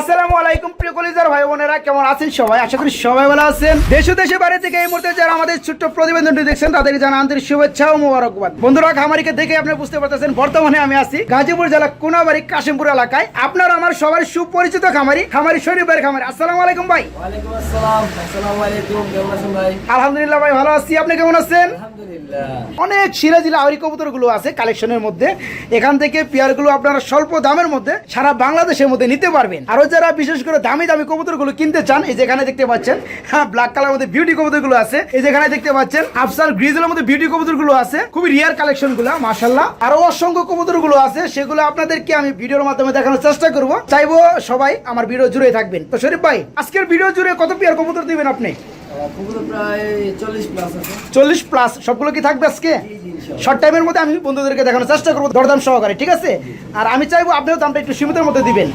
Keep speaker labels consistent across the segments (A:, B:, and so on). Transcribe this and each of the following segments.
A: আসসালামু আলাইকুম প্রিয় কলিজার ভাই বোনেরা কেমন আছেন সবাই? আশা করি সবাই ভালো আছেন। দেশ দেশে বাইরে থেকে এই মুহূর্তে যারা আমাদের ছোট্ট প্রতিবেদনটি দেখছেন তাদেরকে জানা আন্তরিক শুভেচ্ছা ও মোবারকবাদ। বন্ধুরা খামারিকে দেখে আপনি বুঝতে পারতেছেন বর্তমানে আমি আছি গাজীপুর জেলা কোনাবাড়ি কাশিমপুর এলাকায়। আপনার আমার সবার সুপরিচিত খামারি খামারি শরীফ ভাইয়ের খামারি। আসসালামু আলাইকুম ভাই। আলহামদুলিল্লাহ ভাই ভালো আছি। আপনি কেমন আছেন? অনেক সিরাজিলা আহরি কবুতরগুলো আছে কালেকশনের মধ্যে। এখান থেকে পেয়ারগুলো আপনারা স্বল্প দামের মধ্যে সারা বাংলাদেশের মধ্যে নিতে পারবেন। আরও যারা বিশেষ করে দামি দামি কবুতরগুলো কিনতে চান, এই যেখানে দেখতে পাচ্ছেন হ্যাঁ ব্ল্যাক কালার মধ্যে বিউটি কবুতরগুলো আছে। এই যেখানে দেখতে পাচ্ছেন, আফসার গ্রিজের মধ্যে বিউটি কবুতরগুলো আছে। খুবই রিয়ার কালেকশনগুলো মাসাল্লাহ আরও অসংখ্য কবুতরগুলো আছে, সেগুলো আপনাদেরকে আমি ভিডিওর মাধ্যমে দেখানোর চেষ্টা করব। চাইব সবাই আমার ভিডিও জুড়ে থাকবেন। তো শরীফ ভাই, আজকের ভিডিও জুড়ে কত পেয়ার কবুতর দিবেন আপনি?
B: চল্লিশ প্লাস
A: সবগুলো কি থাকবে আজকে? শর্ট টাইমের মধ্যে আমি বন্ধুদেরকে দেখানোর চেষ্টা করব দরদাম সহকারে ঠিক আছে? আর আমি চাইব আপনিও দামটা একটু সীমিতের মধ্যে দিবেন।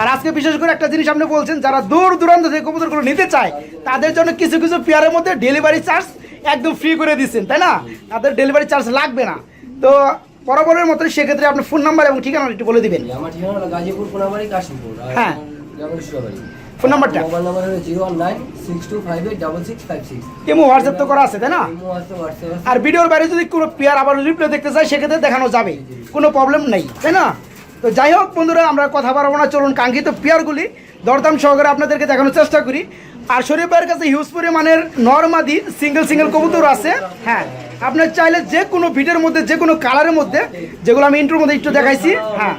A: আর আজকে বিশেষ করে একটা জিনিস আপনি বলছেন যারা দূর দূরান্ত থেকে কবুতরগুলো নিতে চায় তাদের জন্য কিছু কিছু পেয়ারের মধ্যে ডেলিভারি চার্জ একদম ফ্রি করে দিচ্ছেন তাই না? তাদের ডেলিভারি চার্জ লাগবে না। তো বরাবরের মতো সেক্ষেত্রে আপনি ফোন নাম্বার এবং ঠিকানা একটু বলে দিবেন।
B: আমার ঠিকানা কাশিমপুর
A: হ্যাঁ। ফোন নাম্বারটা
B: মোবাইল নাম্বার হলো zero one nine five
A: WhatsApp তো করা আছে তাই না? আর ভিডিওর বাইরে যদি কোনো পেয়ার আবার রিপ্লে দেখতে চাই সেক্ষেত্রে দেখানো যাবে। কোনো প্রবলেম নেই তাই না? তো যাই হোক বন্ধুরা আমরা কথা বাড়াবো না চলুন কাঙ্ক্ষিত পেয়ারগুলি দরদাম সহকারে আপনাদেরকে দেখানোর চেষ্টা করি। আর শরীফ ভাইয়ের কাছে হিউজ পরিমাণের নর্মাদি সিঙ্গেল সিঙ্গেল কবুতর আছে। হ্যাঁ আপনার চাইলে যে কোনো ভিডিওর মধ্যে যে কোনো কালারের মধ্যে যেগুলো আমি ইন্টুর মধ্যে একটু দেখাইছি। হ্যাঁ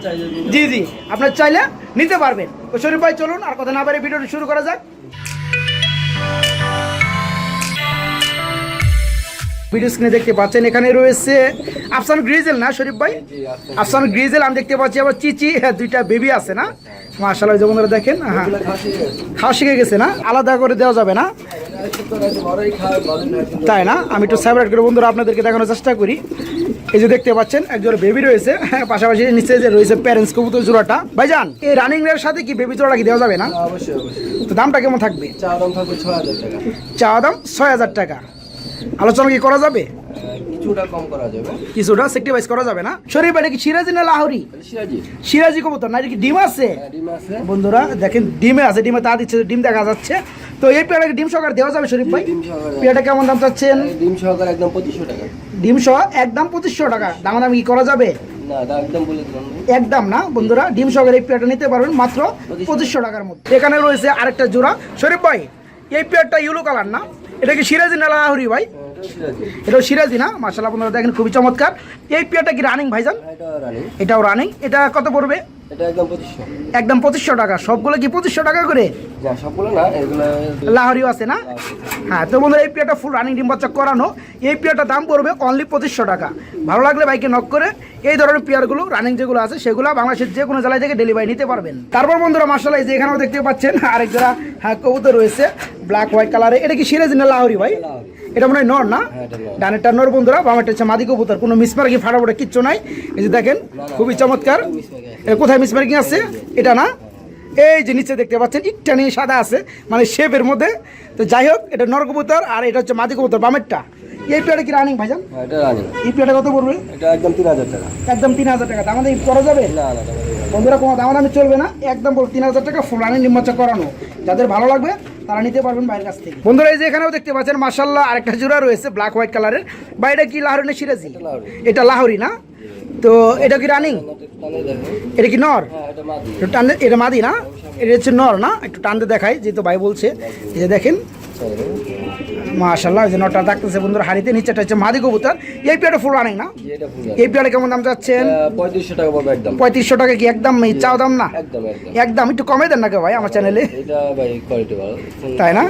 A: জি জি আপনার চাইলে নিতে পারবেন। তো শরীফ ভাই চলুন আর কথা না বাইরে ভিডিওটি শুরু করা যাক। ভিডিও স্ক্রিনে দেখতে পাচ্ছেন এখানে রয়েছে আফসান গ্রিজেল না শরীফ ভাই? আফসান গ্রিজেল আমি দেখতে পাচ্ছি আবার চিচি হ্যাঁ, দুইটা বেবি আছে না? মাশাআল্লাহ যেমন দেখেন হ্যাঁ। খাওয়া শিখে গেছে। না? আলাদা করে দেওয়া যাবে না? তাই না? আমি একটু সেপারেট করে বন্ধুরা আপনাদেরকে দেখানোর চেষ্টা করি। এই যে দেখতে পাচ্ছেন একজন বেবি রয়েছে হ্যাঁ, পাশাপাশি নিচে যে রয়েছে প্যারেন্টস কবুতর জোড়াটা। ভাইজান এই রানিং এর সাথে কি বেবি জোড়াটা কি দেওয়া যাবে না? তো দামটা কেমন থাকবে?
B: চা দাম ছয় হাজার টাকা।
A: চাওয়া দাম ছয় হাজার টাকা। আলোচনা কি করা যাবে?
B: কিছুটা কম করা যাবে।
A: কিছুটা সেক্টিভাইজ করা যাবে না? শরীফ এটা কি সিরাজি না লাহরি?
B: সিরাজি।
A: সিরাজি কবুতর না এটা কি ডিম আছে?
B: ডিম আছে।
A: বন্ধুরা দেখেন ডিমে আছে ডিমে তা দিচ্ছে ডিম দেখা যাচ্ছে। তো এই পেয়ারাকে ডিম সহকারে দেওয়া যাবে শরীফ ভাই?
B: ডিম
A: কেমন দাম চাচ্ছেন?
B: ডিম সহকারে একদম পঁচিশশো টাকা।
A: ডিম সহ একদম পঁচিশশো টাকা। দামাদামি কি করা যাবে?
B: একদম
A: একদম না বন্ধুরা ডিম সহকারে এই পেয়ারটা নিতে পারবেন মাত্র পঁচিশশো টাকার মধ্যে। এখানে রয়েছে আরেকটা জোড়া। শরীফ ভাই এই পেয়ারটা ইউলো কালার না? এটা কি সিরাজি না লাহরি ভাই?
B: এটা সিরাজি।
A: এটাও সিরাজি না? মার্শাল আপনারা দেখেন খুবই চমৎকার। এই পেয়ারটা কি রানিং ভাইজান?
B: হ্যাঁ,
A: এটাও রানিং এটা কত পড়বে?
B: এটা একদম পঁচিশশো।
A: একদম টাকা। সবগুলো কি পঁচিশশো টাকা করে?
B: না সবগুলো না এগুলো
A: লাহরিও আছে না? হ্যাঁ তো বন্ধুরা এই পেয়ারটা ফুল রানিং ডিম বাচ্চা করানো। এই পেয়ারটার দাম পড়বে অনলি পঁচিশশো টাকা। ভালো লাগলে বাইকে নক করে এই ধরনের পেয়ারগুলো রানিং যেগুলো আছে সেগুলো বাংলাদেশের যে কোনো জেলায় থেকে ডেলিভারি নিতে পারবেন। তারপর বন্ধুরা মার্শাল এই যে এখানেও দেখতে পাচ্ছেন আরেক যারা হ্যাঁ কবুতর রয়েছে ব্ল্যাক হোয়াইট কালারে এটা কি সিরাজ না লাহরি ভাই? এটা মনে হয় নর না?
B: হ্যাঁ।
A: ডানেরটা নর বন্ধুরা বামেরটা হচ্ছে মাদি কবুতর। কোনো মিসমার্কি ফাটাফাটা কিচ্ছু নাই। এই যে দেখেন খুবই চমৎকার। কোথায় মিসমার্কিং আছে? এটা না? এই যে নিচে দেখতে পাচ্ছেন ইটটা নিয়ে সাদা আছে মানে শেপের মধ্যে। তো যাই হোক এটা নরকবুতর আর এটা হচ্ছে মাদি কবুতর বামেরটা। এই পেয়ারে কি রানিং ভাইজান?
B: হ্যাঁ এটা রানি
A: এই পেয়ারটা কত পড়বে?
B: এটা একদম তিন হাজার টাকা।
A: একদম তিন হাজার টাকা। আমাদের করা যাবে?
B: না না বলে।
A: বন্ধুরা কোনো দামাদামি চলবে না। একদম তিন হাজার টাকা ফুল রানিং নিম্বাচা করানো। যাদের ভালো লাগবে তারা নিতে পারবেন বাইরের কাছ থেকে। বন্ধুরা এই যে এখানেও দেখতে পাচ্ছেন মার্শাল্লাহ আরেকটা জোড়া রয়েছে ব্ল্যাক হোয়াইট কালারের বাইরে কি লাহরি না সিরাজি? এটা লাহরি না? তো এটা কি রানিং এটা কি নর?
B: টান এটা মাদি
A: না? এটা হচ্ছে নর না? একটু টানতে দেখায় যেহেতু ভাই বলছে। যে দেখেন মাশাল্লাহ ওই যে নটা ডাকতেছে বন্ধুরা হাড়িতে নিচেটা হচ্ছে মাদি কবুতর। এই পেয়ারটা ফুল রানিং না? এই পেয়ারটা কেমন দাম চাচ্ছেন?
B: পঁয়ত্রিশশো টাকা পাবে একদম।
A: পঁয়ত্রিশশো টাকা কি একদম? চাও দাম না?
B: একদম
A: একটু কমে দেন না কে ভাই আমার চ্যানেলে? তাই না?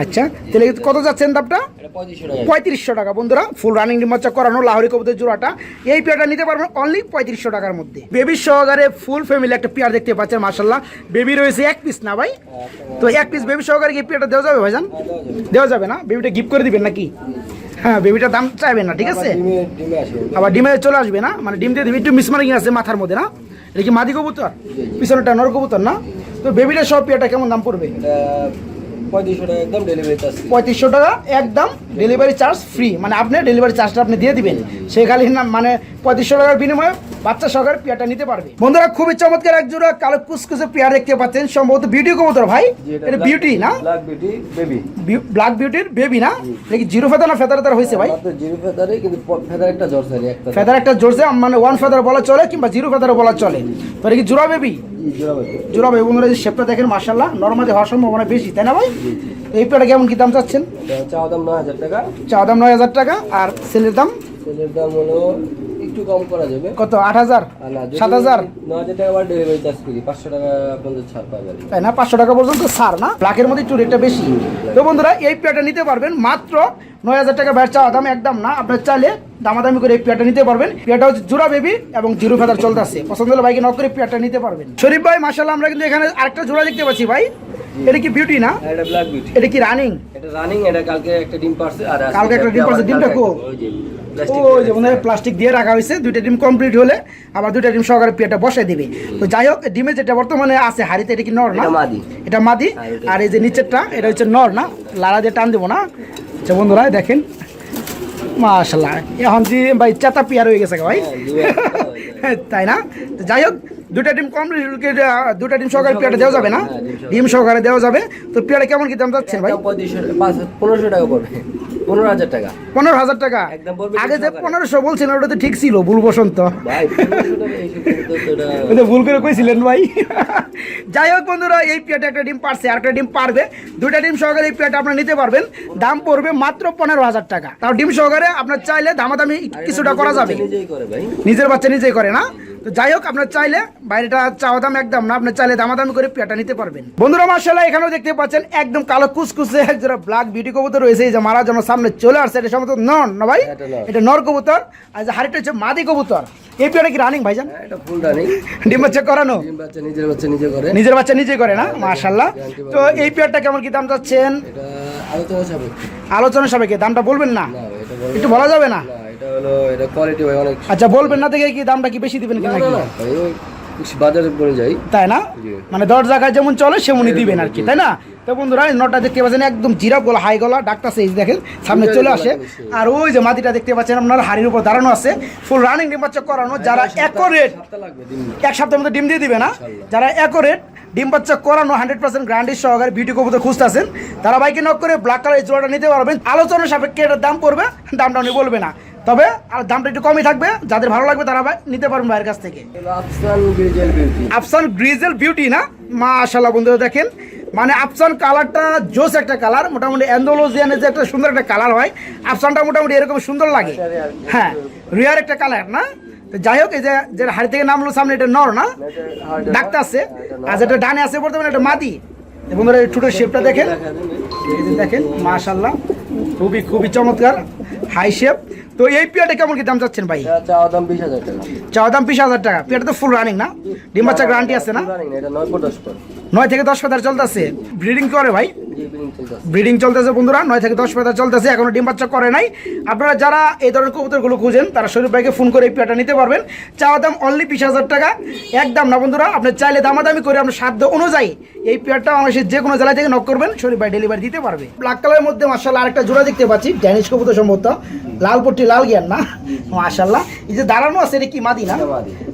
A: আচ্ছা তাহলে কত যাচ্ছেন দামটা?
B: পঁয়ত্রিশশো টাকা।
A: বন্ধুরা। ফুল রানিং ডিমাচা করানো লাহরি কবুতর জোড়াটা। এই পেয়ারটা নিতে পারবেন অনলি পঁয়ত্রিশশো টাকার মধ্যে। বেবি সহকারে ফুল ফ্যামিলি একটা পেয়ার দেখতে পাচ্ছেন মার্শাল্লাহ বেবি রয়েছে এক পিস না ভাই? তো এক পিস বেবি সহকারে পেয়ারটা দেওয়া যাবে ভাইজান? দেওয়া যাবে। না? বেবিটা গিফট করে দিবেন নাকি? হ্যাঁ বেবিটার দাম চাইবেন না ঠিক আছে? আবার ডিমে চলে আসবে না? মানে ডিম দিয়ে দিবি একটু মিসমার্কিং আছে মাথার মধ্যে না? এটা কি মাদি কবুতর? পিছনেটা নর কবুতর না? তো বেবিটা সব পেয়েটা কেমন দাম পড়বে?
B: পঁয়ত্রিশশো টাকা একদম ডেলিভারি চার্জ
A: ফ্রি মানে আপনি ডেলিভারি চার্জটা আপনি দিয়ে দিবেন। সে খালি না মানে পঁয়ত্রিশশো টাকার বিনিময়ে বাচ্চা সহকারে পেয়ারটা নিতে পারবে। বন্ধুরা খুবই চমৎকার এক জোড়া কালো কুচকুচে পেয়ার দেখতে পাচ্ছেন। সম্ভবত বিউটি কবুতর ভাই। এটা বিউটি না?
B: ব্ল্যাক
A: বিউটির বেবি না? এটা জিরো ফেদার না ফেদার তার হয়েছে ভাই?
B: জিরো ফেদারে কিন্তু ফেদার একটা জ্বর
A: ফেদার একটা জোরছে মানে ওয়ান ফেদার বলা চলে কিংবা জিরো ফেদার বলা চলে। তো এটা কি জোড়া বেবি
B: জোড়া বেবি
A: বন্ধুরা এই শেপটা দেখেন মার্শাল্লাহ নর্মালি হওয়ার সম্ভাবনা বেশি তাই না ভাই? এই পেয়ারটা কেমন কি দাম চাচ্ছেন?
B: চাওয়া দাম নয় হাজার টাকা।
A: চা দাম নয় হাজার টাকা আর সেলের দাম?
B: সেলের দাম হলো একটু কম করা যাবে।
A: কত আট হাজার? সাত হাজার?
B: টাকা ডেলিভারি চার্জ করি পাঁচশো টাকা আপনাদের ছাড় পাবেন
A: তাই না? পাঁচশো টাকা পর্যন্ত সার না? ব্ল্যাকের মধ্যে একটু রেটটা বেশি। তো বন্ধুরা এই পেয়ারটা নিতে পারবেন মাত্র নয় হাজার টাকা ব্যাট চাওয়া দাম একদম না। আপনার চাইলে দামাদামি করে এই পেয়ারটা নিতে পারবেন। পেয়ারটা হচ্ছে জোড়া বেবি এবং জিরো ফেদার চলতেছে। পছন্দ হলে বাইকে নক করে পেয়ারটা নিতে পারবেন। শরীফ ভাই মাসাল্লাহ আমরা কিন্তু এখানে আরেকটা জোড়া দেখতে পাচ্ছি ভাই। এটা কি বিউটি না?
B: এটা ব্ল্যাক বিউটি
A: এটা কি রানিং
B: এটা রানিং এটা কালকে একটা ডিম পারছে আর
A: কালকে একটা ডিম পারছে, ডিমটা কো?
B: ওই যে
A: মনে প্লাস্টিক দিয়ে রাখা হয়েছে। দুইটা ডিম কমপ্লিট হলে আবার দুইটা ডিম সহকারে পেয়ারটা বসাই দিবে। তো যাই হোক ডিমে যেটা বর্তমানে আছে হাড়িতে এটা কি নর না?
B: এটা মাদি।
A: এটা মাদি।
B: আর
A: এই যে নিচেরটা এটা হচ্ছে নর না? লাড়া দিয়ে টান দেবো না। আচ্ছা বন্ধুরা দেখেন। মাশাল্লাহ এখন যে ভাই চাতা পিয়ার হয়ে গেছে ভাই।
B: হ্যাঁ।
A: তাই না? যাই হোক দুটা ডিম কমপ্লিট দুটা ডিম সহকারে পেয়ারটা দেওয়া যাবে না?
B: ডিম সহকারে।
A: দেওয়া যাবে। তো পেয়ারটা কেমন কি দাম যাচ্ছেন ভাই?
B: পনেরোশো টাকা পড়বে। পনেরো হাজার টাকা।
A: পনেরো হাজার টাকা? আগে যে পনেরোশো বলছেন ওটা তো ঠিক ছিল ভুল বসন্ত। ভুল করে কইছিলেন ভাই। যাই হোক বন্ধুরা এই পেয়ারটা একটা ডিম পারছে আর একটা ডিম পারবে। দুইটা ডিম সহকারে এই পেয়ারটা আপনারা নিতে পারবেন। দাম পড়বে মাত্র পনেরো হাজার টাকা। তাও ডিম সহকারে আপনার চাইলে দামাদামি কিছুটা করা যাবে। নিজের বাচ্চা নিজেই করে না? তো যাই হোক আপনার চাইলে বাইরেটা চাওয়া দাম একদম না আপনার চাইলে দামাদামি করে পেয়ারটা নিতে পারবেন। বন্ধুরা মার্শাল্লাহ এখানেও দেখতে পাচ্ছেন একদম কালো কুচকুচে যারা ব্ল্যাক বিউটি কবুতর রয়েছে। এই যে মারা যেন সামনে চলে আসছে এটা সম্ভবত নন না ভাই?
B: এটা নর।
A: কবুতর। আর যে হাড়িটা হচ্ছে মাদি কবুতর। এই পেয়ারটা কি রানিং ভাইজান?
B: হ্যাঁ, এটা ফুল রানিং
A: ডিম বাচ্চা করানো?
B: ডিম বাচ্চা নিজের বাচ্চা নিজে করে।
A: নিজের বাচ্চা নিজে করে না? মাশাল্লাহ তো এই পেয়ারটা কেমন কি দাম চাচ্ছেন?
B: এটা আলোচনা সাপেক্ষে।
A: আলোচনা সাপেক্ষে। দামটা বলবেন না? একটু বলা যাবে না
B: এটা হলো এটা কোয়ালিটি ভাই অনেক
A: আচ্ছা বলবেন না দেখে কি দামটা কি বেশি দিবেন কি নাকি
B: না না ভাই ওই বাজারে পড়ে যাই
A: তাই না? মানে দশ জায়গায় যেমন চলে সেমনই দিবেন আর কি তাই না? তো বন্ধুরা নটা দেখতে পাচ্ছেন একদম জিরা গলা হাই গলা ডাক্তার সেই দেখেন সামনে চলে আসে। আর ওই যে মাটিটা দেখতে পাচ্ছেন আপনার হাড়ির উপর দাঁড়ানো আছে ফুল রানিং ডিম বাচ্চা করানো যারা একরেট এক সপ্তাহের মধ্যে ডিম দিয়ে দিবে না? যারা একরেট ডিম বাচ্চা করানো হান্ড্রেড পার্সেন্ট গ্রান্ডির সহকারে বিউটি কবুতর খুঁজতেছেন তারা বাইকে নক করে ব্ল্যাক কালার জোড়াটা নিতে পারবেন। আলোচনা সাপেক্ষে এটার দাম পড়বে দামটা উনি বলবে না। তবে আর দামটা একটু কমই থাকবে যাদের ভালো লাগবে তারা ভাই নিতে পারবেন ভাইয়ের কাছ থেকে।
B: Afsan grizzle beauty
A: Afsan grizzle beauty না? মাশাল্লাহ বন্ধুরা দেখেন। মানে আফসান কালারটা জোস একটা কালার মোটামুটি অ্যান্ডোলোজিয়ানের যে একটা সুন্দর একটা কালার হয় আফসানটা মোটামুটি এরকম সুন্দর লাগে। হ্যাঁ রিয়ার একটা কালার না? তো যাই হোক এই যে হাড়ি থেকে নামলো সামনে এটা নর না? ডাক্তার আছে। আর যেটা ডানে আছে বর্তমানে এটা মাদি। বন্ধুরা এই ছোটো শেপটা দেখেন। দেখেন মাশাল্লাহ খুবই খুবই চমৎকার। হাই শেপ তো এই পিয়াটা কেমন কি দাম চাচ্ছেন ভাই?
B: চাওয়া দাম বিশ হাজার টাকা।
A: চাওয়া দাম বিশ হাজার টাকা। পিয়াটা তো ফুল রানিং না? ডিম বাচ্চা গ্যারান্টি আছে না?
B: এটা নয় পর দশ পর।
A: নয় থেকে দশ পাতার চলতেছে। ব্রিডিং করে ভাই। ব্রিডিং চলতেছে বন্ধুরা নয় থেকে দশ পাতা চলতেছে এখনও ডিম বাচ্চা করে নাই। আপনারা যারা এই ধরনের কবুতরগুলো খুঁজেন তারা শরীফ ভাইকে ফোন করে এই পেয়ারটা নিতে পারবেন। চাওয়া দাম অনলি বিশ হাজার টাকা। একদম না বন্ধুরা আপনি চাইলে দামাদামি করে আপনার সাধ্য অনুযায়ী এই পেয়ারটা বাংলাদেশের যে কোনো জেলা থেকে নক করবেন শরীফ ভাই ডেলিভারি দিতে পারবে। ব্ল্যাক কালারের মধ্যে মার্শাল্লাহ আরেকটা জোড়া দেখতে পাচ্ছি ড্যানিশ কবুতর সম্ভবত। লাল পট্টি লাল জ্ঞান না? মার্শাল্লাহ এই যে দাঁড়ানো আছে এটা কি মাদি না?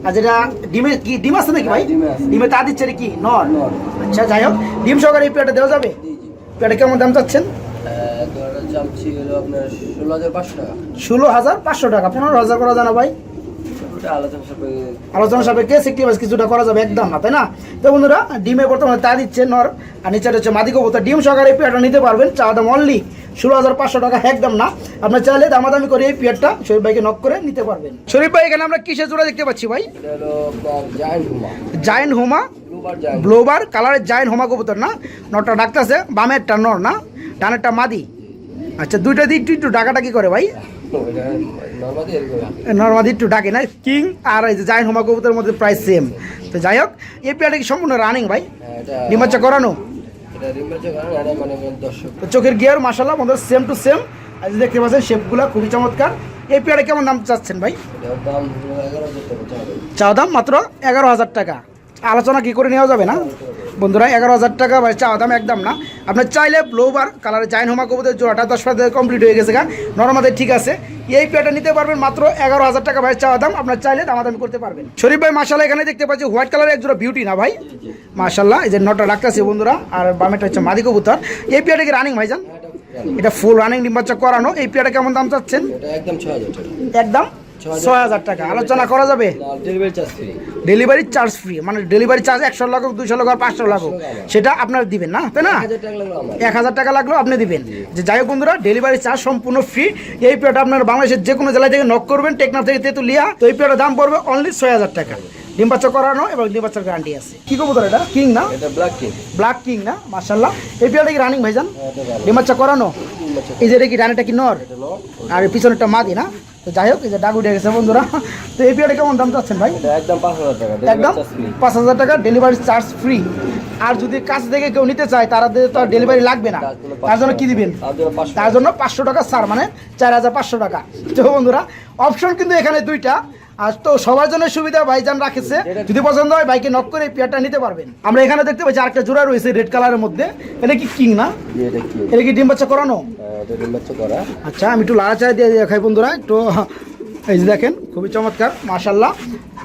A: আর যেটা ডিমে কি ডিম আছে নাকি ভাই?
B: হ্যাঁ, ডিমে
A: তা দিচ্ছে এটা কি? নর। আচ্ছা যাই হোক ডিম সহকারে এই পেয়ারটা দেওয়া যাবে? পেয়ারটা কেমন দাম চাচ্ছেন?
B: ষোলো হাজার পাঁচশো টাকা।
A: পনেরো হাজার করা জানা ভাই? আলোচনা সাপেক্ষে সিক্সটি বাইশ কিছুটা করা যাবে একদম না তাই না? তো বন্ধুরা ডিমে বর্তমানে তা দিচ্ছে নর আর নিচে হচ্ছে মাদি কবুতর। ডিম সহকারে এই পেয়ারটা নিতে পারবেন চা দাম অনলি ষোলো হাজার পাঁচশো টাকা একদম না। আপনার চাইলে দামাদামি করে এই পেয়ারটা শরীফ ভাইকে নক করে নিতে পারবেন। শরীফ ভাই এখানে আমরা কিসের জোড়া দেখতে পাচ্ছি ভাই?
B: হলো হুমা
A: জায়েন্ট হোমা
B: জায়ান্ট
A: ব্লোবার কালারের জায়েন্ট হোমা কবুতর না? নটা ডাকতেছে বামেরটা নর না? ডানেরটা মাদি। আচ্ছা দুইটা দিয়ে একটু একটু ডাকাটা কি করে ভাই। নর্মাদি একটু ডাকে না? কিং আর এই যে জায়েন্ট হোমা কবুতরের মধ্যে প্রায় সেম তো যাই হোক এই পেয়ারটা কি সম্পূর্ণ রানিং ভাই?
B: হ্যাঁ,
A: ডিমাচ্চা করানো?
B: কারণ এটা মানে
A: চোখের গিয়ার মাসাল্লাহ আমাদের সেম টু সেম আর যে দেখতে পাচ্ছেন শেপগুলো খুবই চমৎকার। এই পেয়ারে কেমন দাম চাচ্ছেন ভাই?
B: চাওয়া
A: চাও দাম মাত্র এগারো হাজার টাকা। আলোচনা কি করে নেওয়া যাবে না? বন্ধুরা এগারো হাজার টাকা ভাই চাওয়া দাম একদম না। আপনার চাইলে ব্লোবার কালারের চাইন হোমা কবুতর জোড়াটা দশ পাঁচ কমপ্লিট হয়ে গেছে গা। নর্মাদের ঠিক আছে। এই পেয়ারটা নিতে পারবেন মাত্র এগারো হাজার টাকা ভাই চাওয়া দাম। আপনার চাইলে দামাদামি করতে পারবেন। শরীফ ভাই মাসাল্লাহ এখানে দেখতে পাচ্ছি হোয়াইট কালারের এক জোড়া বিউটি না ভাই। মাসাল্লাহ এই যে নটা রাখতেছে বন্ধুরা আর বামেটা হচ্ছে মাদি কবুতর। এই পেয়ারটা কি রানিং ভাইজান? এটা ফুল রানিং ডিম্বাচ্চা করানো। এই পেয়ারটা কেমন দাম চাচ্ছেন?
B: একদম? ছয় হাজার টাকা।
A: আলোচনা করা যাবে?
B: ডেলিভারি চার্জ ফ্রি
A: মানে ডেলিভারি চার্জ একশো লাগুক দুশো লাগুক আর পাঁচশো লাগুক। সেটা আপনার দিবেন না? তাই না?
B: লাগল
A: এক হাজার টাকা লাগলেও আপনি দিবেন। যে যাই হোক বন্ধুরা ডেলিভারি চার্জ সম্পূর্ণ ফ্রি এই পেয়ারটা আপনার বাংলাদেশের যে কোনো জেলা থেকে নক করবেন টেকনাফ থেকে তেতুলিয়া তো এই পেয়ারটার দাম পড়বে অনলি ছয় হাজার টাকা। ডিম বাচ্চা করানো এবং ডিম বাচ্চার গ্যারান্টি আছে। কি কবুতর এটা? কিং না?
B: এটা ব্ল্যাক কিং
A: ব্ল্যাক কিং না? মার্শাল্লাহ এই পেয়ারটা কি রানিং ভাইজান?
B: এটা
A: ডিম বাচ্চা করানো? এই যে এটা কি রানিটা কি নর? আর পিছনেরটা মাদি না? তো যাই হোক যে ডাক উঠে গেছে বন্ধুরা। তো এই পিয়াটা কেমন দাম চাচ্ছেন ভাই?
B: একদম পাঁচ হাজার টাকা
A: একদম
B: ডেলিভারি চার্জ ফ্রি
A: পাঁচ হাজার টাকা ডেলিভারি চার্জ ফ্রি আর যদি কাছ থেকে কেউ নিতে চায় তাদের তো ডেলিভারি লাগবে না। তার জন্য কি দিবেন?
B: তার জন্য পাঁচশো
A: তার জন্য পাঁচশো টাকা ছাড় মানে চার হাজার পাঁচশো টাকা। তো বন্ধুরা অপশন কিন্তু এখানে দুইটা। আর তো সবার জন্য সুবিধা ভাইজান রাখেছে। যদি পছন্দ হয় বাইকে নক করে এই পেয়ারটা নিতে পারবেন। আমরা এখানে দেখতে পাচ্ছি আরেকটা জোড়া রয়েছে রেড কালারের মধ্যে। এটা কি কিং না?
B: এটা কি
A: ডিম বাচ্চা করানো? আচ্ছা আমি একটু লাড়াচাড়া দিয়ে দেখাই বন্ধুরা একটু এই যে দেখেন খুবই চমৎকার মাশাল্লাহ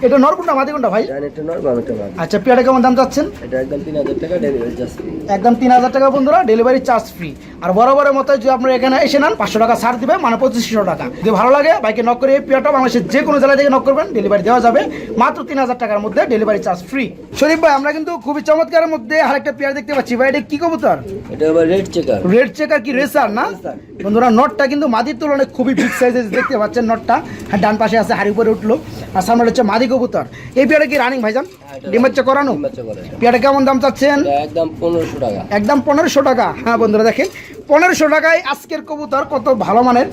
A: এটা নর কোনটা মাদি কোনটা ভাই?
B: ডাইনেটটা নয় বামেটা বাম
A: আচ্ছা পেয়ারটা কেমন দাম চাচ্ছেন?
B: এটা একদম তিন হাজার টাকা ডেলিভারি চার্জ ফ্রি
A: একদম তিন হাজার টাকা বন্ধুরা ডেলিভারি চার্জ ফ্রি আর বরাবরের মতো যদি আপনারা এখানে এসে নেন পাঁচশো টাকা ছাড় দিবে মানে পঁচিশশো টাকা। যদি ভালো লাগে বাইকে নক করে এই পিয়াটা বাংলাদেশের যে কোনো জেলা থেকে নক করবেন ডেলিভারি দেওয়া যাবে। মাত্র তিন হাজার টাকার মধ্যে ডেলিভারি চার্জ ফ্রি শরীফ ভাই আমরা কিন্তু খুবই চমৎকারের মধ্যে আরেকটা পেয়ারা দেখতে পাচ্ছি। ভাই এটা কি কবুতর?
B: এটা আবার রেড চেকার
A: রেড চেকার কি রেসার না? বন্ধুরা নটটা কিন্তু মাদির তুলনায় খুবই বিগ সাইজের দেখতে পাচ্ছেন নটটা ডান পাশে আছে হাড়ি উপরে উঠল। আর সামনে হচ্ছে মাদি কবুতর এই পেয়ারা কি রানিং ভাইজান? ডিম বাচ্চা করানো? পেয়ারটা কেমন দাম চাচ্ছেন?
B: একদম পনেরোশো টাকা।
A: একদম পনেরোশো টাকা। হ্যাঁ বন্ধুরা দেখেন পনেরোশো টাকায় আজকের কবুতর কত ভালো মানের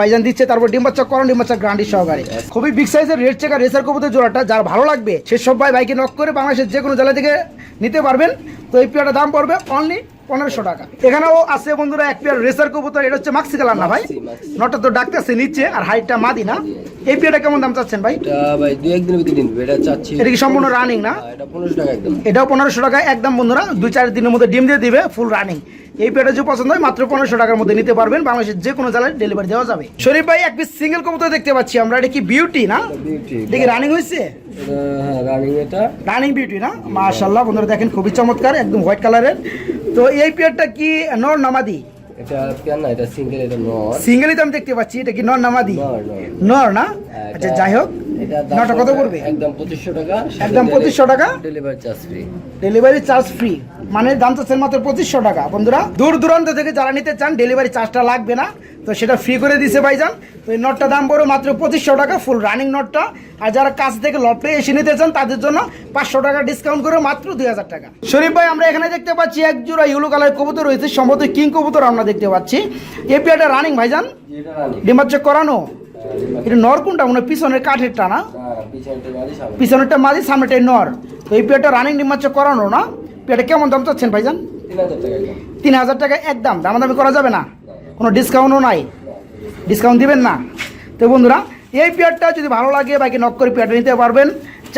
A: ভাইজান দিচ্ছে। তারপর ডিম বাচ্চা করান ডিম বাচ্চা গ্রান্ডি সহকারে। খুবই বিগ সাইজের রেড চেকার রেসার কবুতর জোড়াটা যার ভালো লাগবে সে সব ভাই বাইকে নক করে বাংলাদেশের যে কোনো জেলা থেকে নিতে পারবেন। তো এই পেয়ারটার দাম পড়বে অনলি পনেরোশো টাকা। এখানেও আছে বন্ধুরা এক পেয়ার রেসার কবুতর এটা হচ্ছে মাক্সি কালার না ভাই। নটা তো ডাকতেছে নিচে আর হাইটটা মাদি না। এই পেয়ারটা কেমন দাম চাচ্ছেন ভাই?
B: এটা ভাই দুই একদিনের ভিতরে নিন এটা চাচ্ছি
A: এটা কি সম্পূর্ণ রানিং না?
B: হ্যাঁ, এটা পনেরোশো টাকা একদম।
A: এটাও পনেরোশো টাকা একদম বন্ধুরা দুই চার দিনের মধ্যে ডিম দিয়ে দিবে ফুল রানিং এই পেটা যদি পছন্দ হয় মাত্র পনেরোশো টাকার মধ্যে নিতে পারবেন বাংলাদেশের যে কোনো জেলায় ডেলিভারি দেওয়া যাবে। শরীফ ভাই এক পিস সিঙ্গেল কবুতর দেখতে পাচ্ছি আমরা এটা কি বিউটি না? কি রানিং হয়েছে?
B: হ্যাঁ রানিং এটা।
A: রানিং বিউটি না? মাশাল্লাহ বন্ধুরা দেখেন, খুবই চমৎকার, একদম হোয়াইট কালারের তো এই পেয়ারটা কি নর নামাদি
B: এটা কেন না এটা সিঙ্গেল এটা নর।
A: সিঙ্গেলই তো আমি দেখতে পাচ্ছি এটা কি নর নামাদি
B: নর
A: না? আচ্ছা যাই হোক নটা কত পড়বে?
B: একদম টাকা
A: একদম 2500 টাকা?
B: Delivery charge free
A: delivery charge free মানে দাম চাচ্ছেন মাত্র টাকা। বন্ধুরা দূর দূরান্ত থেকে যারা নিতে চান ডেলিভারি চার্জটা লাগবে না। তো সেটা ফ্রি করে দিছে ভাইজান। তো এই নটটা দাম পড়বে মাত্র পঁচিশশো টাকা ফুল রানিং নটটা আর যারা কাছ থেকে লটে এসে নিতে চান তাদের জন্য পাঁচশো টাকা ডিসকাউন্ট করে মাত্র দুই হাজার টাকা। শরীফ ভাই আমরা এখানে দেখতে পাচ্ছি এক জোড়া ইউলো কালার কবুতর রয়েছে সম্ভবত কিং কবুতর আমরা দেখতে পাচ্ছি। এই পেয়ারটা রানিং ভাইজান
B: রানিং
A: ডিমাচ্ছে করানো? এটা নর কোনটা? মনে হয় পিছনের কাঠেরটা না?
B: হ্যাঁ পিছনটা মাঝে সামনে।
A: পিছনেরটা মাঝি সামনেটাই নর। তো এই পেয়ারটা রানিং ডিমাচ্ছে করানো না? পেয়ারটা কেমন দাম চাচ্ছেন ভাইজান?
B: তিন হাজার টাকা একদম।
A: তিন হাজার টাকা একদম দামাদামি করা যাবে না? কোনো ডিসকাউন্টও নাই। ডিসকাউন্ট দিবেন না। তো বন্ধুরা এই পেয়ারটা যদি ভালো লাগে বাইকে নক করে পেয়ারটা নিতে পারবেন।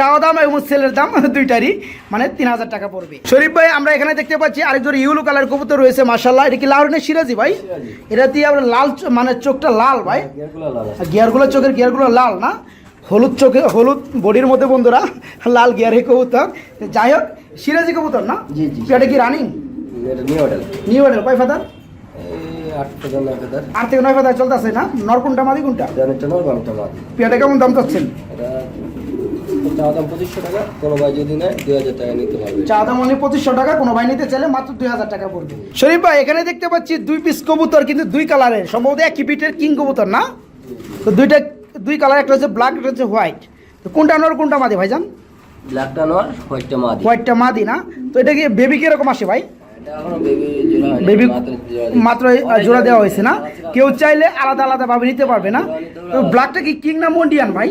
A: চাওয়া দাম এবং সেলের দাম দুইটারই মানে তিন হাজার টাকা পড়বে। শরীফ ভাই আমরা এখানে দেখতে পাচ্ছি আরেকজন ইউলো কালার কবুতর রয়েছে মার্শাল্লাহ এটা কি লাউরিনের সিরাজি ভাই? এটা দিয়ে আমরা লাল মানে চোখটা লাল ভাই।
B: গিয়ারগুলো
A: আর গিয়ারগুলো চোখের গিয়ারগুলো লাল না? হলুদ চোখে হলুদ বডির মধ্যে বন্ধুরা লাল গিয়ারের কবুতর। যাই হোক সিরাজি কবুতর না?
B: জি।
A: কি রানিং?
B: এটা নিউ
A: কয় ফাদার?
B: আট
A: থেকে নয় ফাদার। চলতেছে না? নর কোনটা মাদি কোনটা? পেয়ারটা কেমন দাম চাচ্ছেন?
B: এটা চা দাম পঁচিশশো টাকা কোনো ভাই যদি নেয় দুই হাজার টাকা নিতে পারবে।
A: চা দাম অনেক পঁচিশশো টাকা কোনো ভাই নিতে চাইলে মাত্র দুই হাজার টাকা পড়বে। শরীফ ভাই এখানে দেখতে পাচ্ছি দুই পিস কবুতর কিন্তু দুই কালারের সম্ভবত একই পিটের কিং কবুতর না? তো দুইটা দুই কালার একটা হচ্ছে ব্ল্যাক একটা হচ্ছে হোয়াইট তো কোনটা নর কোনটা মাদি ভাইজান?
B: ব্ল্যাকটা নর হোয়াইটটা মাদি।
A: হোয়াইটটা মাদি না? তো এটা কি বেবি কীরকম আসে ভাই?
B: বেবি মাত্র জোড়া
A: দেওয়া হয়েছে না? কেউ চাইলে আলাদা আলাদা ভাবে নিতে পারবে না? তো ব্ল্যাকটা কি কিং না মন্ডিয়ান ভাই?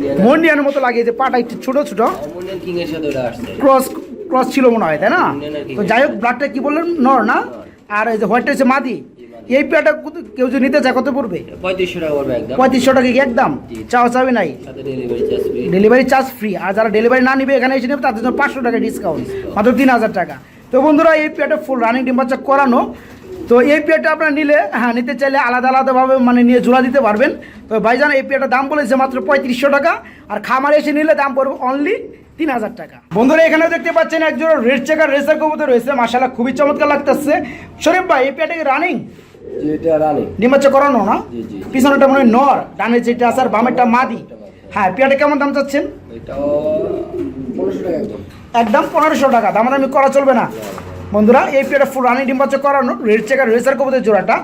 A: মন্ডিয়ানের মতো লাগে যে পাটা একটু ছোট ছোট।
B: ইন্ডিয়ান কিং এর সাথে ওটা আসছে।
A: ক্রস ক্রস ছিল মনে হয় তাই না। তো যাই হোক ব্লাডটা কি বললেন? নর না? আর এই যে হোয়াইটটা হচ্ছে মাদি। এই পেয়ারটা কত- কেউ যদি নিতে চায় কত পড়বে?
B: পঁয়ত্রিশশো টাকা পড়বে একদম।
A: পঁয়ত্রিশশো টাকা কি একদম। চাও চাবি নাই?
B: ডেলিভারি চার্জ ফ্রি
A: আর যারা ডেলিভারি না নিবে এখানে এসে নেবে তাদের জন্য পাঁচশো টাকা ডিসকাউন্ট মাত্র তিন হাজার টাকা। তো বন্ধুরা এই পেয়ারটা ফুল রানিং ডিম বাচ্চা করানো। তো এই পেয়ারটা আপনারা নিলে হ্যাঁ নিতে চাইলে আলাদা আলাদাভাবে মানে নিয়ে জোড়া দিতে পারবেন। তো ভাইজান এই পেয়ারটার দাম বলেছে মাত্র পঁয়ত্রিশশো টাকা আর খামারে এসে নিলে দাম পড়বে অনলি তিন হাজার টাকা। বন্ধুরা এখানে দেখতে পাচ্ছেন একজন রেড চেকার রেসার কবুতর রয়েছে মাসাল্লাহ খুবই চমৎকার লাগতেছে। শরীফ ভাই এই পেয়ারটা কি রানিং করানো না? মনে হয় নর ডানের যেটা আছে আর বামেরটা মাদি। হ্যাঁ পেয়ারটা কেমন দাম চাচ্ছেন?
B: একদম
A: পনেরোশো টাকা দামাদামি করা চলবে না। বন্ধুরা এই পেয়ারটা ফুল রানি ডিম বাচ্চা করানো রেড চেকার রেসার কবুতর জোড়াটা।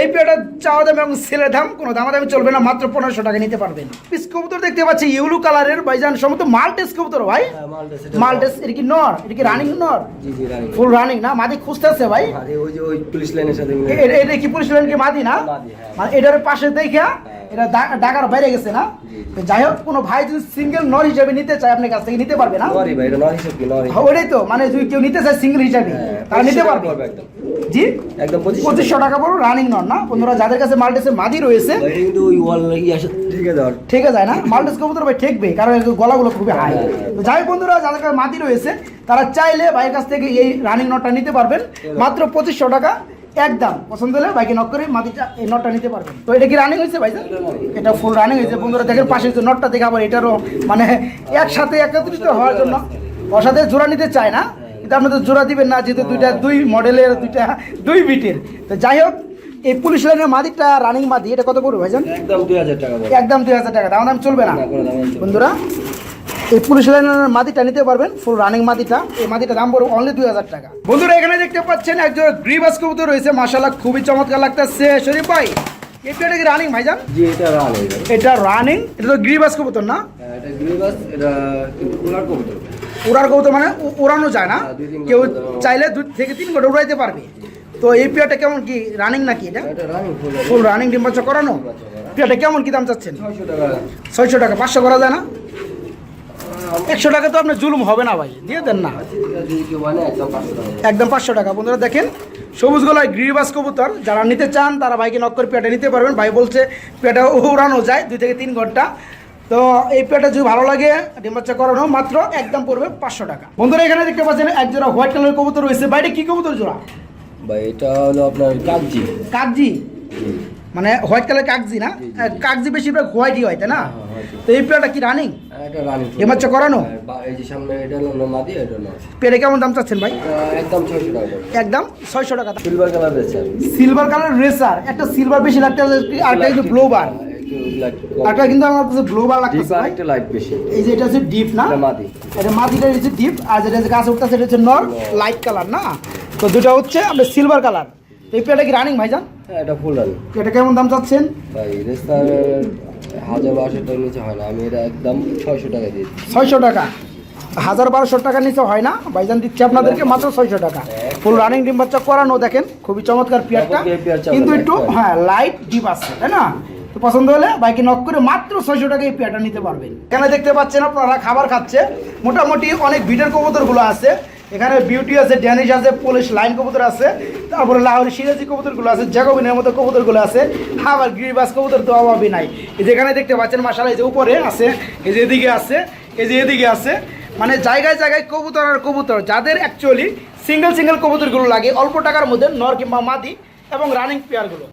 A: এই পেয়ারটা চাওয়া দাম এবং সেলের দাম কোনো দামাদামি চলবে না মাত্র পনেরোশো টাকা নিতে পারবেন। পিস কবুতর দেখতে পাচ্ছি ইউলু কালারের ভাইজান সমস্ত মালটেস কবুতর ভাই।
B: হ্যাঁ,
A: মালটেস এটা কি নর? এটা কি রানিং নর? ফুল রানিং না? মাদি খুঁজতেছে ভাই।
B: ওই যে ওই পুলিশ লাইনের সাথে মিলে।
A: এটা কি পুলিশ লাইন কি মাদি না?
B: হ্যাঁ।
A: মানে এটার পাশে দেখা এটা ডা- ঢাকার বাইরে গেছে না? যাই হোক কোনো ভাই যদি সিঙ্গেল নর হিসাবে নিতে চায় আপনার কাছ থেকে নিতে পারবে না? হ্যাঁ, ওটাই তো মানে যদি কেউ নিতে চায় সিঙ্গেল হিসাবে।
B: হ্যাঁ,
A: তারা নিতে পারবে
B: একদম।
A: জি?
B: একদম পঁচিশশো
A: টাকা। পড়ো রানিং নন না? বন্ধুরা যাদের কাছে মাল্টেসের মাদি রয়েছে
B: কিন্তু ওই ওয়াল আসে ঠিক আছে আর
A: ঠিক আছে না? মাল্টেস কবুতর ভাই ঠেকবে কারণ গলাগুলো খুবই হাই
B: হ্যাঁ, হ্যাঁ।
A: তো যাই বন্ধুরা যাদের কাছে মাদি রয়েছে তারা চাইলে ভাইয়ের কাছ থেকে এই রানিং নটটা নিতে পারবেন। মাত্র পঁচিশশো টাকা একদম। পছন্দ হলে বাইকে নক করে মাদিটা এই নটটা নিতে পারবেন। তো এটা কি রানিং হয়েছে ভাই
B: এটা
A: এটা ফুল রানিং হয়েছে। বন্ধুরা দেখেন পাশে যে নটটা দেখে আবার এটারও মানে একসাথে একত্রিত হওয়ার জন্য। ওর সাথে জোড়া নিতে চায় না। কিন্তু আপনাদের জোড়া দিবেন না যেহেতু দুইটা দুই মডেলের দুইটা দুই বিটের। তো যাই হোক এই পুলিশ লাইনের মাদিকটা রানিং মাদি এটা কত পড়বে ভাইজান?
B: একদম দুই হাজার টাকা
A: একদম দুই হাজার টাকা দাম দাম চলবে না। বন্ধুরা এই পুলিশ লাইনের মাদিটা নিতে পারবেন ফুল রানিং মাদিটা। এই মাদিটা দাম পড়বে অনলি দুই হাজার টাকা। বন্ধুরা এখানে দেখতে পাচ্ছেন একজন গ্রিবাস কবুতর রয়েছে মাসাল্লাহ খুবই চমৎকার লাগতেছে। শরীফ ভাই পেয়ারটা কি রানিং ভাইজান?
B: জি এটা রানি
A: এটা রানিং এটা তো গ্রিবাস কবুতর না?
B: হ্যাঁ, এটা গ্রিবাস এটা কুলার কবুতর।
A: উড়ার কবুতর মানে উড়ানো যায় না।
B: হ্যাঁ,
A: কেউ চাইলে দু থেকে তিন ঘণ্টা উড়াইতে পারবে। তো এই পেয়ারটা কেমন কি রানিং নাকি এটা?
B: ফুল
A: রানিং ডিম বাচ্চা করানো। পেয়ারটা কেমন কি দাম চাচ্ছেন?
B: ছয়শো টাকা।
A: পাঁচশো করা যায় না? একশো টাকা তো আপনার জুলুম হবে না ভাই দিয়ে দেন না।
B: একদম পাঁচশো টাকা।
A: একদম পাঁচশো টাকা। বন্ধুরা দেখেন সবুজ গলায় গিরিবাস কবুতর যারা নিতে চান তারা ভাইকে নক করে পেটে নিতে পারবেন। ভাই বলছে পেটে উড়ানো যায় দুই থেকে তিন ঘণ্টা। তো এই পেটে যদি ভালো লাগে ডিম বাচ্চা করানো মাত্র একদম পড়বে পাঁচশো টাকা। বন্ধুরা এখানে দেখতে পাচ্ছেন এক জোড়া হোয়াইট কালারের কবুতর রয়েছে। বাইরে কি কবুতর জোড়া?
B: ভাই এটা হলো আপনার কাগজি
A: কাকজি? মানে হোয়াইট কালার কাকজি না?
B: জি, জি,
A: হ্যাঁ, বেশিরভাগ হোয়াইটই হয় তাই না?
B: হ্যাঁ,
A: তো এই পেয়ারটা কি রানিং
B: এটা রানি
A: ডিম বাচ্চা করানো?
B: এই যে সামনে এটা হলো মাদি এটা হলো
A: পেটে কেমন দাম চাচ্ছেন ভাই?
B: একদম ছয়শো টাকা
A: একদম ছয়শো টাকা
B: সিলভার কালার আর
A: সিলভার কালার রেসার। একটা সিলভার বেশি লাগতে আরেকটা কিন্তু ব্লো বার
B: একটু
A: কিন্তু আমার কাছে ব্লো লাগতেছে ভাই।
B: লাইট বেশি।
A: এই যে এটা হচ্ছে ডিপ না?
B: এটা মাদি।
A: এটা মাটিটা হচ্ছে ডিপ আর যেটা গাছ উঠতেছে এটা হচ্ছে নর লাইট কালার না? তো দুটো হচ্ছে সিলভার কালার এই কি রানিং ভাইজান?
B: হ্যাঁ এটা ফুল রানি
A: এটা কেমন দাম চাচ্ছেন?
B: ভাই রেস্তার হাজার বারোশো টাকার নিচে হয় না। আমি এটা একদম ছয়শো টাকা দিই
A: ছয়শো টাকা। হাজার বারোশো টাকার নিচে হয় না। ভাইজান দিচ্ছে আপনাদেরকে মাত্র ছয়শো টাকা। ফুল রানিং ডিম বাচ্চা করানো দেখেন খুবই চমৎকার পেয়ারটা। কিন্তু একটু হ্যাঁ লাইট ডিপ আছে তাই না? তো পছন্দ হলে বাইকে নক করে মাত্র ছয়শো টাকা এই পেয়ারটা নিতে পারবেন। এখানে দেখতে পাচ্ছেন আপনারা? খাবার খাচ্ছে। মোটামুটি অনেক বিটের কবুতরগুলো আছে। এখানে বিউটি আছে ড্যানিশ আছে পুলিশ লাইন কবুতর আছে, তারপরে লাহোরি সিরাজি কবুতরগুলো আছে জ্যাকোবিনের মতো কবুতরগুলো আছে আবার গিরিবাস কবুতর তো অভাবই নাই। এই যেখানে দেখতে পাচ্ছেন মাসালা এই যে উপরে আছে, এই যে এদিকে আছে, এই যে এদিকে আছে মানে জায়গায় জায়গায় কবুতর আর কবুতর, যাদের অ্যাকচুয়ালি সিঙ্গেল সিঙ্গেল কবুতরগুলো লাগে, অল্প টাকার মধ্যে নর কিংবা মাদি এবং রানিং পেয়ারগুলো